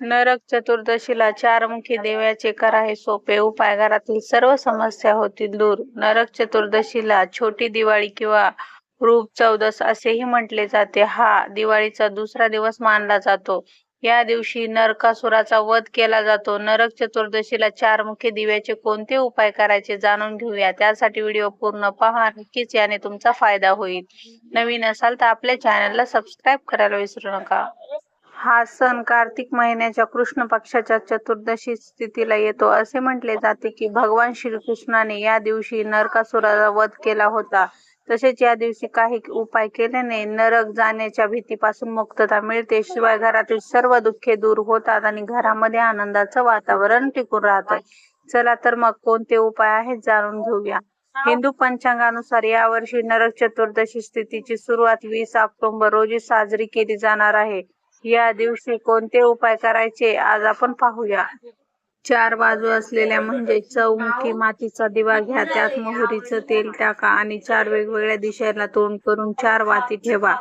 नरक चतुर्दशीला चारमुखी देवाचे करा हे सोपे उपाय घरातील सर्व समस्या होतील दूर. नरक चतुर्दशीला छोटी दिवाळी किंवा रूप चौदस असेही म्हटले जाते. हा दिवाळीचा दुसरा दिवस मानला जातो. या दिवशी नरकासुराचा वध केला जातो. नरक चतुर्दशीला चार चारमुखी दिव्याचे कोणते उपाय करायचे जाणून घेऊया. त्यासाठी व्हिडिओ पूर्ण पहा. नक्कीच याने तुमचा फायदा होईल. नवीन असाल तर आपल्या चॅनलला सबस्क्राईब करायला विसरू नका. हा सण कार्तिक महिन्याच्या कृष्ण पक्षाच्या चतुर्दशी स्थितीला येतो. असे म्हटले जाते की भगवान श्रीकृष्णाने या दिवशी नरकासुराचा वध केला होता. तसेच या दिवशी काही उपाय केल्याने नरक जाण्याच्या भीतीपासून मुक्तता मिळते. शिवाय घरातील सर्व दुःखे दूर होतात आणि घरामध्ये आनंदाचं वातावरण टिकून राहतं. चला तर मग कोणते उपाय आहेत जाणून घेऊया. हिंदू पंचांगानुसार यावर्षी नरक चतुर्दशी स्थितीची सुरुवात वीस ऑक्टोबर रोजी साजरी केली जाणार आहे. या दिवशी कोणते उपाय करायचे आज आपण पाहूया. चार बाजू असलेल्या म्हणजे चौमुखी मातीचा दिवा घ्या त्यात मोहरीचं तेल टाका आणि चार वेगवेगळ्या दिशेला तोंड करून चार वाती ठेवा.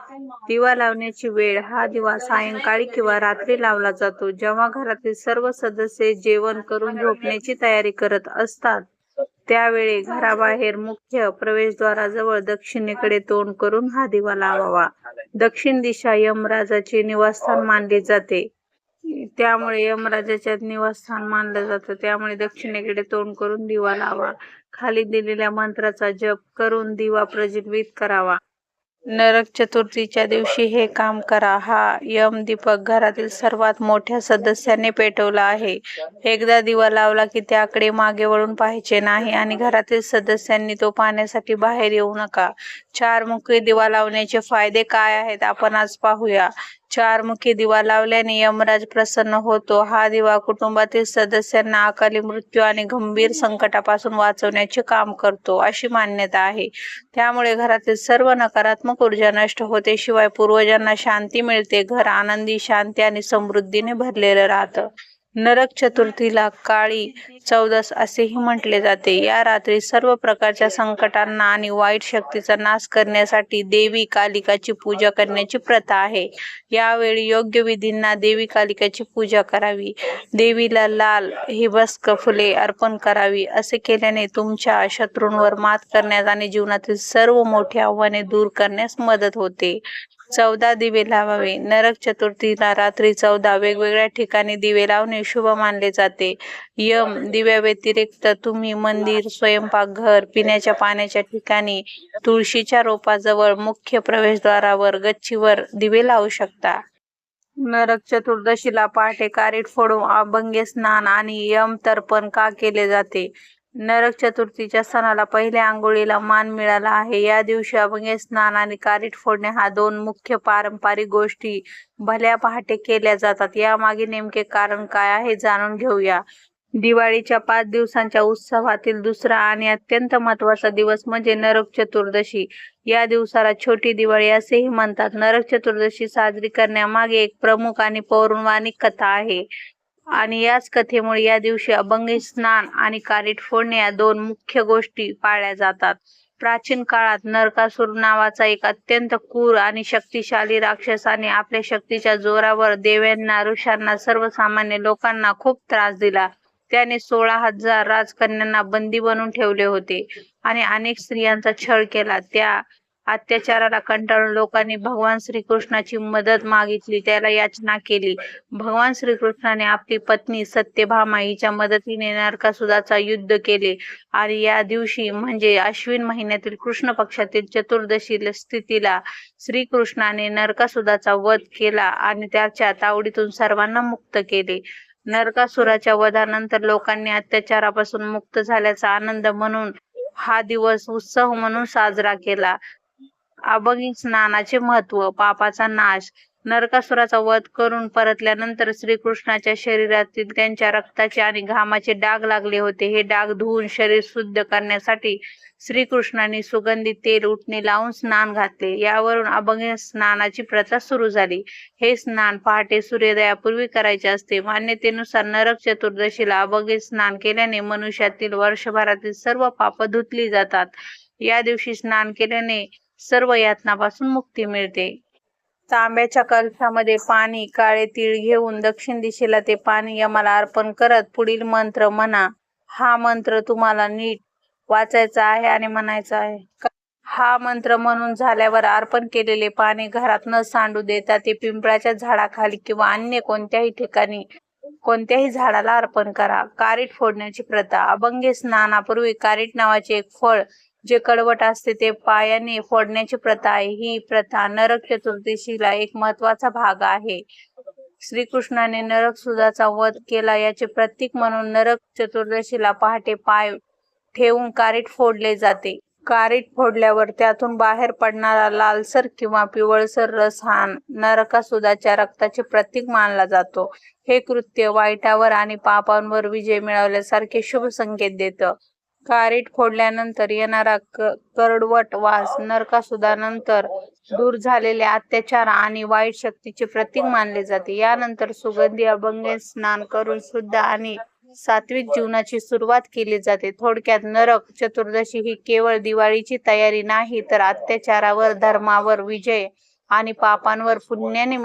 दिवा लावण्याची वेळ हा दिवा सायंकाळी किंवा रात्री लावला जातो जेव्हा घरातील सर्व सदस्य जेवण करून झोपण्याची तयारी करत असतात. त्यावेळी घराबाहेर मुख्य प्रवेशद्वाराजवळ दक्षिणेकडे तोंड करून हा दिवा लावावा. दक्षिण दिशा यमराजाचे निवासस्थान मानले जाते. त्यामुळे यमराजाच्या निवासस्थान मानलं जातं. त्यामुळे दक्षिणेकडे तोंड करून दिवा लावा. खाली दिलेल्या मंत्राचा जप करून दिवा प्रज्वलित करावा. नरक चतुर्थीच्या दिवशी हे काम करा. हा यम दीपक घरातील सर्वात मोठ्या सदस्याने पेटवला आहे. एकदा दिवा लावला की त्याकडे मागे वळून पाहायचे नाही आणि घरातील सदस्यांनी तो पाहण्यासाठी बाहेर येऊ नका. चार मुखी दिवा लावण्याचे फायदे काय आहेत? आपण आज पाहूया. चारमुखी दिवा लावल्याने यमराज प्रसन्न होतो. हा दिवा कुटुंबातील सदस्यांना अकाली मृत्यू आणि गंभीर संकटापासून वाचवण्याचे काम करतो अशी मान्यता आहे. त्यामुळे घरातील सर्व नकारात्मक ऊर्जा नष्ट होते. शिवाय पूर्वजांना शांती मिळते. घर आनंदी शांती आणि समृद्धीने भरलेलं राहतं. नरक चतुर्थीला काळी चौदस असेही म्हटले जाते. या रात्री सर्व प्रकारच्या संकटांना आणि वाईट शक्तीचा नाश करण्यासाठी देवी कालिकाची पूजा करण्याची प्रथा आहे. यावेळी योग्य विधींना देवी कालिकाची पूजा करावी. देवीला लाल हिबस्क फुले अर्पण करावी. असे केल्याने तुमच्या शत्रूंवर मात करण्यास आणि जीवनातील सर्व मोठी आव्हाने दूर करण्यास मदत होते. चौदा दिवे लावावे. नरक चतुर्थीला रात्री चौदा वेगवेगळ्या ठिकाणी दिवे लावणे शुभ मानले जाते. यम दिव्या व्यतिरिक्त तुम्ही मंदिर स्वयंपाकघर पिण्याच्या पाण्याच्या ठिकाणी तुळशीच्या रोपाजवळ मुख्य प्रवेशद्वारावर गच्चीवर दिवे लावू शकता. नरक चतुर्दशीला पहाटे कारीट फोडून अभंगे स्नान आणि यम तर्पण का केले जाते? नरक चतुर्थीच्या सणाला पहिल्या आंघोळीला मान मिळाला आहे. या दिवशी अभंगे स्नान आणि कारीट फोडणे हा दोन मुख्य पारंपरिक गोष्टी भल्या पहाटे केल्या जातात. यामागे नेमके कारण काय आहे जाणून घेऊया. दिवाळीच्या पाच दिवसांच्या उत्सवातील दुसरा आणि अत्यंत महत्त्वाचा दिवस म्हणजे नरक चतुर्दशी. या दिवसाला छोटी दिवाळी असेही म्हणतात. नरक चतुर्दशी साजरी करण्यामागे एक प्रमुख आणि पौराणिक कथा आहे. आणि याच कथेमुळे या दिवशी अभंगी स्नान आणि कारीट फोडणे या दोन मुख्य गोष्टी पाळल्या जातात. प्राचीन काळात नरकासूर नावाचा एक अत्यंत क्रूर आणि शक्तिशाली राक्षसाने आपल्या शक्तीच्या जोरावर देव्यांना ऋषांना सर्वसामान्य लोकांना खूप त्रास दिला. त्याने सोळा हजार राजकन्यांना बंदी बनवून ठेवले होते आणि अनेक स्त्रियांचा छळ केला. त्या अत्याचाराला कंटाळून लोकांनी भगवान श्रीकृष्णाची मदत मागितली त्याला याचना केली. भगवान श्रीकृष्णाने आपली पत्नी सत्यभामा हिच्या मदतीने नरकासुराचा युद्ध केले आणि या दिवशी म्हणजे अश्विन महिन्यातील कृष्ण पक्षातील चतुर्दशी स्थितीला श्रीकृष्णाने नरकासुराचा वध केला आणि त्याच्या तावडीतून सर्वांना मुक्त केले. नरकासुराच्या वधानंतर लोकांनी अत्याचारापासून मुक्त झाल्याचा आनंद म्हणून हा दिवस उत्सव म्हणून साजरा केला. अभंगी स्नानाचे महत्त्व पापाचा नाश नरकासुराचा वध करून परतल्यानंतर श्रीकृष्णाच्या शरीरातील त्यांच्या रक्ताचे आणि घामाचे डाग लागले होते. हे डाग धुवून शरीर शुद्ध करण्यासाठी श्रीकृष्णाने सुगंधी तेल उठणे लावून स्नान घातले. यावरून अभंग स्नानाची प्रथा सुरू झाली. हे स्नान पहाटे सूर्योदयापूर्वी करायचे असते. मान्यतेनुसार नरक चतुर्दशीला अभंग स्नान केल्याने मनुष्यातील वर्षभरातील सर्व पाप धुतली जातात. या दिवशी स्नान केल्याने सर्व यातनापासून मुक्ती मिळते. तांब्याच्या कलशामध्ये पाणी काळे तीळ घेऊन दक्षिण दिशेला ते पाणी यमाला अर्पण करत पुढील मंत्र म्हणा. हा मंत्र तुम्हाला नीट वाचायचा आहे आणि म्हणायचा आहे. हा मंत्र म्हणून झाल्यावर अर्पण केलेले पाणी घरात न सांडू देता ते पिंपळाच्या झाडाखाली किंवा अन्य कोणत्याही ठिकाणी कोणत्याही झाडाला अर्पण करा. कारीट फोडण्याची प्रथा. अभंगे स्नानापूर्वी कारीट नावाचे एक फळ जे कडवट असते ते पायाने फोडण्याची प्रथा आहे. ही प्रथा नरक चतुर्दशीला एक महत्त्वाचा भाग आहे. श्रीकृष्णाने नरक सुधाचा वध केला. याचे प्रतीक म्हणून नरक चतुर्दशीला पहाटे पाय ठेवून कारीट फोडले जाते. कारीट फोडल्यावर त्यातून बाहेर पडणारा लालसर किंवा पिवळसर रस हा नरकासुदाच्या रक्ताचे प्रतीक मानला जातो. हे कृत्य वाईटावर आणि पापांवर विजय मिळवल्यासारखे शुभ संकेत देतं. कारीट फोडल्यानंतर येणारा करडवट वास नरकासुदानंतर दूर झालेले अत्याचार आणि वाईट शक्तीचे प्रतीक मानले जाते. यानंतर सुगंधी अभंगे स्नान करून शुद्ध आणि सात्विक जीवनाची सुरुवात केली जाते. थोडक्यात नरक चतुर्दशी ही केवळ दिवाळीची तयारी नाही तर अत्याचारावर धर्मावर विजय आणि पापांवर पुण्याने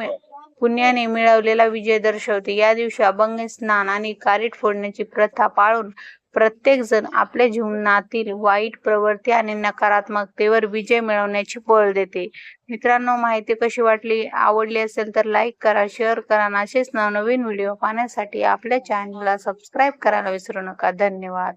पुण्याने मिळवलेला विजय दर्शवते. या दिवशी अभंग स्नान आणि कारीट फोडण्याची प्रथा पाळून प्रत्येक जण आपल्या जीवनातील वाईट प्रवृत्ती आणि नकारात्मकतेवर विजय मिळवण्याची बळ देते. मित्रांनो माहिती कशी वाटली? आवडली असेल तर लाईक करा शेअर करा आणि असेच नवनवीन व्हिडिओ पाहण्यासाठी आपल्या चॅनलला सबस्क्राईब करायला विसरू नका. धन्यवाद.